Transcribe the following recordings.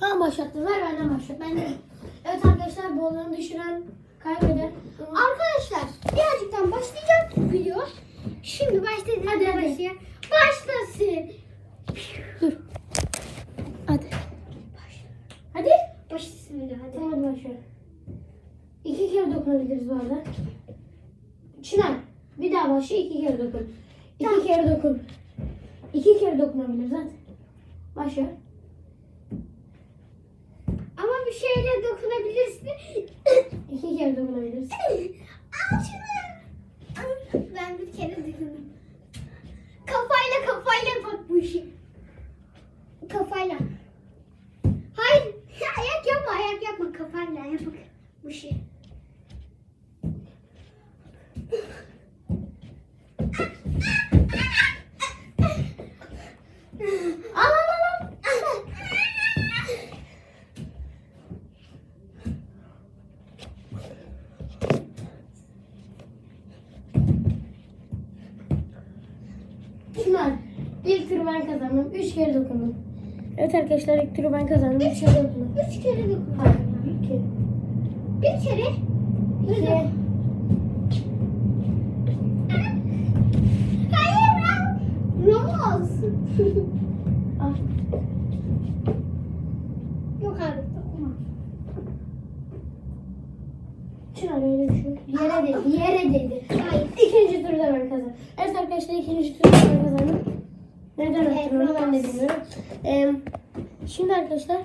Tamam başlattım. Ver benden başlat. Ben de. Evet arkadaşlar bollarını düşüren kaybeder. Arkadaşlar birazcıktan başlayacak video. Şimdi başladı. Hadi, hadi. Başlıyor. Başlasın. Dur. Hadi. Hadi. Başlasın video hadi. Tamam başlıyorum. İki kere dokunabiliriz bu arada. Çınar. Bir daha başla iki kere dokun. İki kere dokun. İki kere dokunabiliriz hadi. Başla. Bir şeyle dokunabilirsin. İki kere dokunabiliriz. Al şunu. Ben bir kere dokundum. Kafayla kafayla bak bu işi. Kafayla. Hayır. Ayak yapma ayak yapma kafayla yap bu işi. Al al al. al. Çınar. İlk turu ben kazandım. Üç kere dokundum. Evet arkadaşlar ilk turu ben kazandım. Üç kere dokundum. Üç kere dokundum. Hayır. İki. Bir kere. İki. Hayır lan. Ramos. Ah. Yok artık dokuma. Çınar öyle bir. Yere değdi. Yere değdi. Hayır. İkinci turda ben kazandım. Evet arkadaşlar ikinci turda ben kazandım. Attım onu ben de bilmiyorum. Ee, şimdi arkadaşlar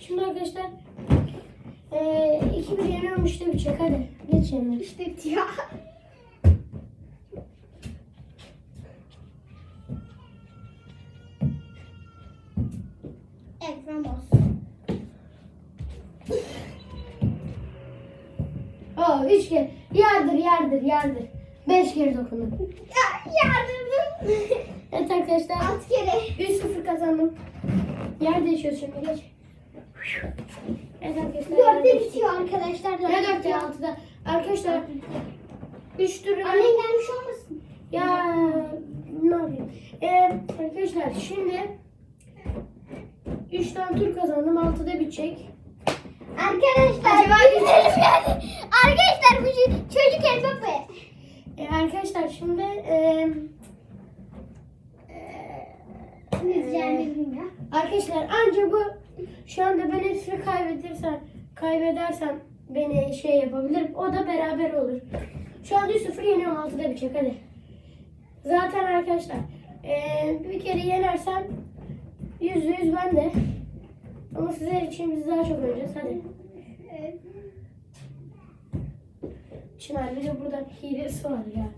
Şimdi arkadaşlar ee, iki bir yeniyorum işte bitecek hadi. Geç yerine. İşte bitiyor. Kere dokundum. Ya, Yardım. Evet arkadaşlar Alt kere. 3-0 kazandım. Yer değişiyoruz şimdi geç. Evet arkadaşlar. yer Dörtte değişti. bitiyor arkadaşlar. Ne dörtte altıda? Arkadaşlar 3 tur Annen gelmiş olmasın? Ya ne yapayım? Ee, arkadaşlar şimdi 3 tane tur kazandım. 6'da bitecek. Arkadaşlar. Acaba. Arkadaşlar bu çocuk- çocuk Ee, arkadaşlar şimdi e, yendik ya. arkadaşlar anca bu şu anda ben hepsini kaybedersem kaybedersem beni şey yapabilirim. O da beraber olur. Şu anda 3-0 yeniyorum 6'da bitecek hadi. Zaten arkadaşlar e, bir kere yenersem %100 ben de. Ama sizler için biz daha çok oynayacağız hadi. Evet. Çınar bir de burada hilesi var ya.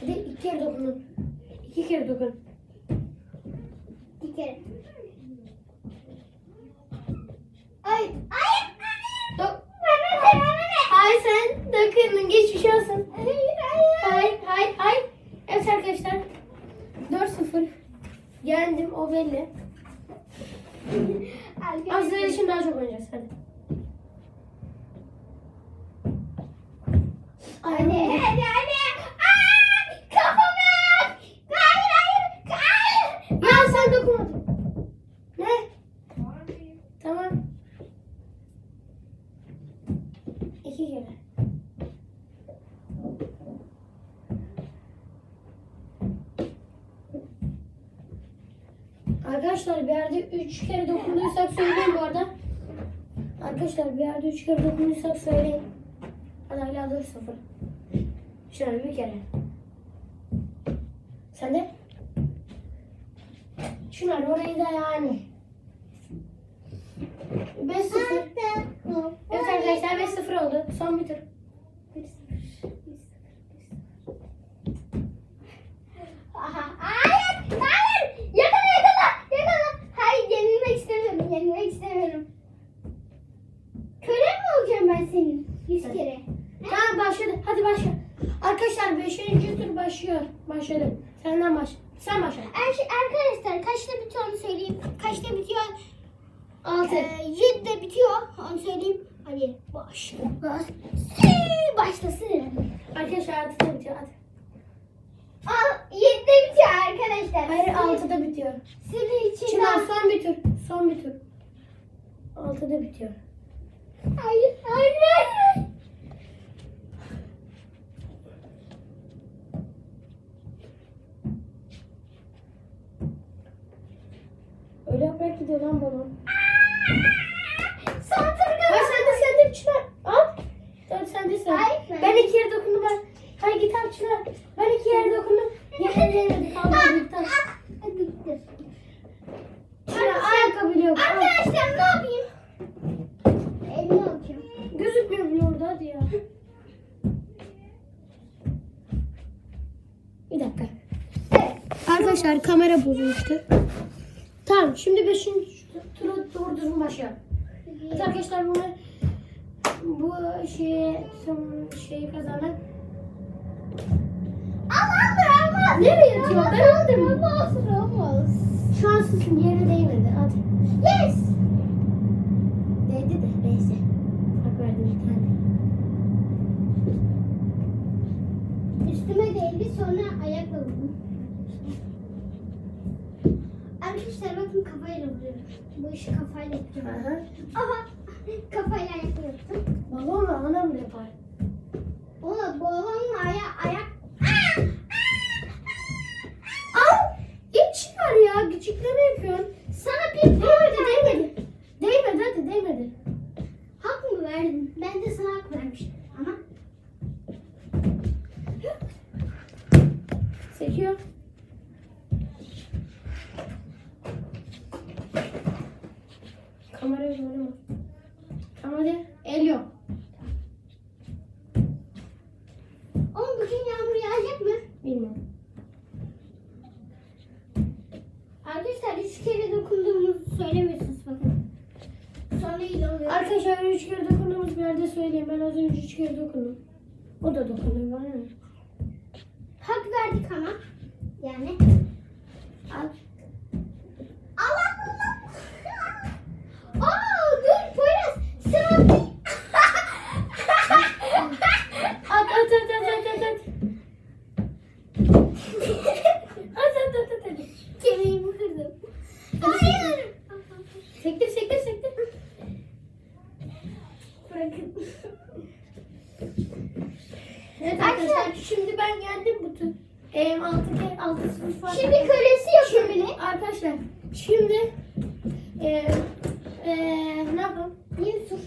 Hadi iki kere dokundum. İki kere dokun. Bir kere. Ay. Ay. Dok Bana ne? Bana ne? Hayır sen dokundun geçmiş olsun. Hayır hayır. Hayır hayır hayır. Evet arkadaşlar. 4-0. Yendim o belli. Ama sizler için daha çok oynayacağız hadi. Hadi hadi hadi. Aa, kafama. Hayır hayır. Hayır. Ya sen dokunmadın. Ne? Tamam. İki kere. Arkadaşlar bir yerde üç kere dokunduysak söyleyin bu arada. Arkadaşlar bir yerde üç kere dokunduysak söyleyin. Hala 4 0. Şöyle bir kere. Sen de? Şunlar orayı da yani. 5 0. Evet arkadaşlar 5 0 oldu. Son bir tur. Aha, Hayır, hayır. Yakala, yakala, yakala. Hayır, yenilmek istemiyorum, yenilmek istemiyorum. Köle mi olacağım ben senin? Yüz Evet. kere. Tamam başladı. Hadi başla. Arkadaşlar 5. tur başlıyor. Başladı. Senden başla. Sen başla. Ar- Arkadaşlar kaçta bitiyor onu söyleyeyim. Kaçta bitiyor? 6. Ee, 7'de bitiyor. Onu söyleyeyim. Hadi başla. Başlasın. Arkadaşlar 6'da bitiyor. Hadi. Al, bitiyor arkadaşlar. Hayır Sizin- altıda bitiyor. Sizin için Çınar daha- son bir tur. Son bir tur. Altıda bitiyor. Hayır, hayır, hayır. hayır. Öyle yaprak gidiyor lan balon. Tur Ay sen de sen de Çınar. Al. Tamam sen de sen. Ben- Ben iki yere dokundum ben. Hayır git al Çınar. Ben iki yere dokundum. Yere değmedi kaldı. Gitti. Hadi bitir. Çınar ayakkabı yok. Arkadaşlar ne yapayım? Elini alacağım. Gözükmüyor bile orada hadi ya. Bir dakika. Evet. Arkadaşlar kamera bozulmuştu. Tamam şimdi beşinci turu düzgün başlayalım. Evet arkadaşlar bunu bu şeye şeyi kazanan Al al Ramos. Nereye atıyor? Ben aldım. Ramos, Ramos. şanslısın yere değmedi. Hadi. Yes. Değdi de neyse. Hak verdim bir tane. Üstüme değdi sonra ayakla vurdum. Arkadaşlar bakın kafayla vuruyorum. Bu işi kafayla yapacağım. Aha. Aha kafayla yaptım. Balonla anam yapar. Ona balonla aya ayak. Al. İç çıkar ya. Küçükleme yapıyorsun. Sana bir Değmedi değmedi. Değmedi hadi değmedi. hak mı verdin? Ben de sana hak vermiştim. Ama Sekiyor. Kamerayı zorlama. Tamam hadi. El yok. oğlum bugün yağmur yağacak mı? Bilmiyorum. Arkadaşlar üç kere dokunduğumuzu söylemiyorsunuz bakın. Sonra iyi oluyor. Arkadaşlar üç kere dokunduğumuz bir yerde söyleyeyim. Ben az önce üç kere dokundum. O da dokundu. Bana? Hak verdik ama. Yani. Al. Allah Allah. Aa dur Poyraz. Sen attın. At at at at at at at. At at at at at. Kemiğimi kırdım. Hayır. Sektir sektir sektir. Bırakın. Evet arkadaşlar şimdi ben geldim tur. Eee 6 kere 6 0 fark. Şimdi kölesi yapıyor beni. Arkadaşlar şimdi eee eee ne yapalım? Yeni tur.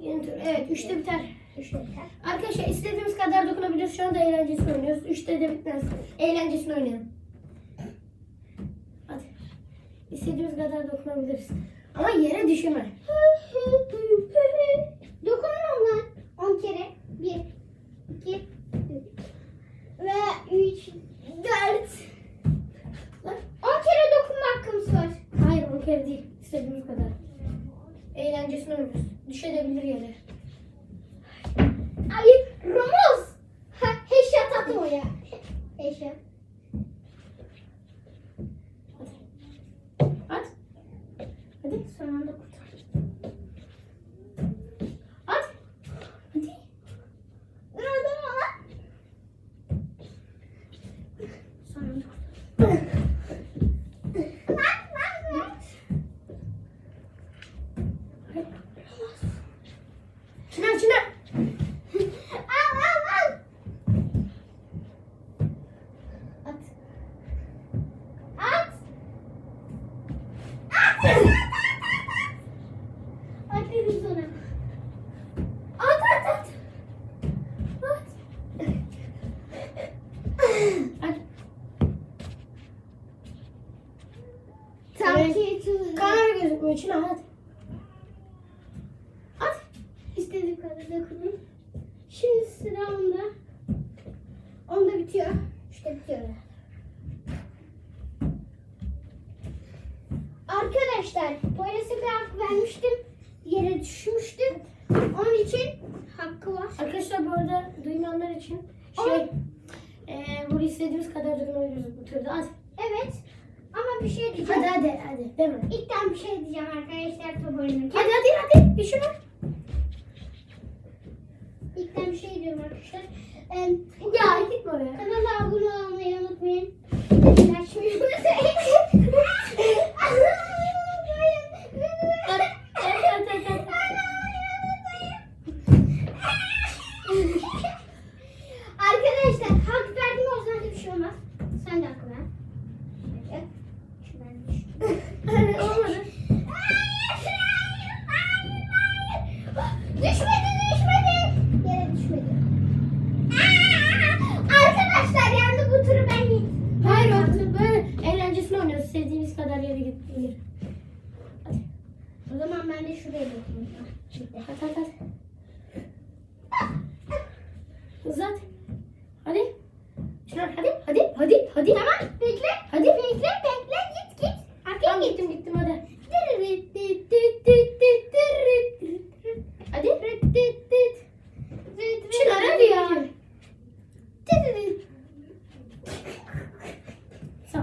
Yeni tur. Evet 3'te biter. Üçte biter. Arkadaşlar istediğimiz kadar dokunabiliriz. Şu anda eğlencesini oynuyoruz. 3'te de bitmez. Eğlencesini oynayalım. Hadi. İstediğimiz kadar dokunabiliriz. Ama yere düşürme. Dokunurum lan. 10 kere. 1, 2, ve 3, 4. Lan. 10 kere dokunma hakkımız var. Hayır o kere değil. İstediğimiz kadar. Eğlencesini oynuyoruz. Düşebilir yere. Hayır. Ramos. Ha, headshot attım oraya. Headshot. At. Hadi. Son anda kurtar. At. Hadi. Nereden lan? Son anda kurtar. Lan lan lan. Çınar çınar. Al al al. At. At. At. At. At dedim sana. At at at. At. Hadi. Tam Evet. şey çözüldü. Kamera gözükmüyor. Çınar hadi. At. İstediğim kadar dokundum. Şimdi sıra onda. Onda bitiyor. İşte bitiyor. Arkadaşlar Poyraz'a vermiştim. Yere düşmüştü. Onun için hakkı var. Arkadaşlar bu arada duymayanlar için şey eee bunu istediğimiz kadar dokunabiliriz bu turda. Hadi. Evet. Ama bir şey diyeceğim. Hadi hadi hadi. Deme. İlkten bir şey diyeceğim arkadaşlar top oynarken. Hadi hadi hadi. Düşünme. İlkten bir şey diyorum arkadaşlar. Em, Ya gitme oraya. Kanala abone olmayı unutmayın. Bildirimleri olmaz. Sen de hak ver. Şöyle. Şuradan düş. Hadi, Olmadı. Düşmedi düşmedi. Yere düşmedi. Aa! Arkadaşlar yandı bu turu ben yedim. Hayır o böyle eğlencesini oynuyoruz. Sevdiğimiz kadar yere gidebilir. O zaman ben de şuraya bakayım. Hadi hadi hadi. Uzat. Hadi. Çınar hadi hadi hadi hadi. Tamam bekle. Hadi. Bekle bekle git git. Arkaya Tamam git. gittim gittim hadi. Hadi. Çınar hadi ya. Sağ ol.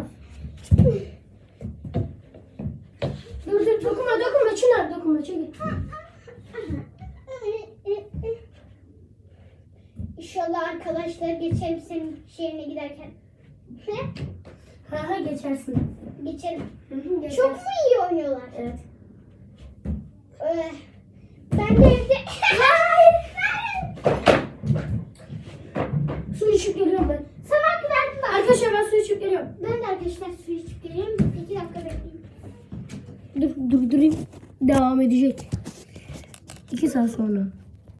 Dur dur dokunma dokunma Çınar dokunma çekil. İnşallah arkadaşlar geçerim şehrine giderken. Ne? Ha ha geçersin. Geçerim. Hı hı, geçersin. Çok mu iyi oynuyorlar? Evet.